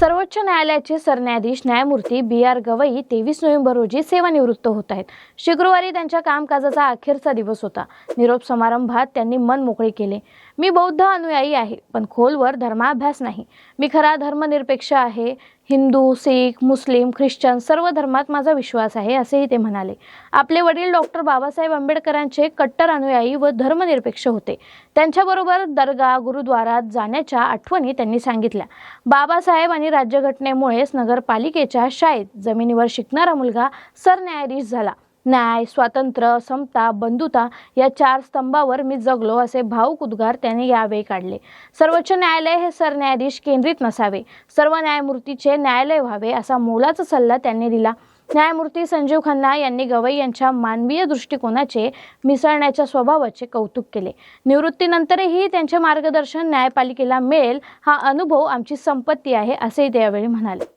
सर्वोच्च न्यायालयाचे सरन्यायाधीश न्यायमूर्ती बी आर गवई तेवीस नोव्हेंबर रोजी सेवानिवृत्त होत आहेत. शुक्रवारी त्यांच्या कामकाजाचा अखेरचा दिवस होता. निरोप समारंभात त्यांनी मन मोकळे केले. मी बौद्ध अनुयायी आहे पण खोलवर धर्माभ्यास नाही. मी खरा धर्मनिरपेक्ष आहे. हिंदू सिख मुस्लिम ख्रिश्चन सर्व धर्मात माझा विश्वास आहे असेही ते म्हणाले. आपले वडील डॉक्टर बाबासाहेब आंबेडकरांचे कट्टर अनुयायी व धर्मनिरपेक्ष होते. त्यांच्याबरोबर दर्गा गुरुद्वारात जाण्याच्या आठवणी त्यांनी सांगितल्या. बाबासाहेब आणि राज्यघटनेमुळेच नगरपालिकेच्या शाळेत जमिनीवर शिकणारा मुलगा सरन्यायाधीश झाला. न्याय स्वातंत्र्य समता बंधुता या चार स्तंभावर मी जगलो असे भाऊक उद्गार त्याने यावेळी काढले. सर्वोच्च न्यायालय हे सरन्यायाधीश केंद्रित नसावे. सर्व न्यायमूर्तीचे न्यायालय व्हावे असा मोलाचा सल्ला त्यांनी दिला. न्यायमूर्ती संजीव खन्ना यांनी गवई यांच्या मानवीय दृष्टिकोनाचे मिसळण्याच्या स्वभावाचे कौतुक केले. निवृत्तीनंतरही त्यांचे मार्गदर्शन न्यायपालिकेला मिळेल हा अनुभव आमची संपत्ती आहे असेही ते यावेळी म्हणाले.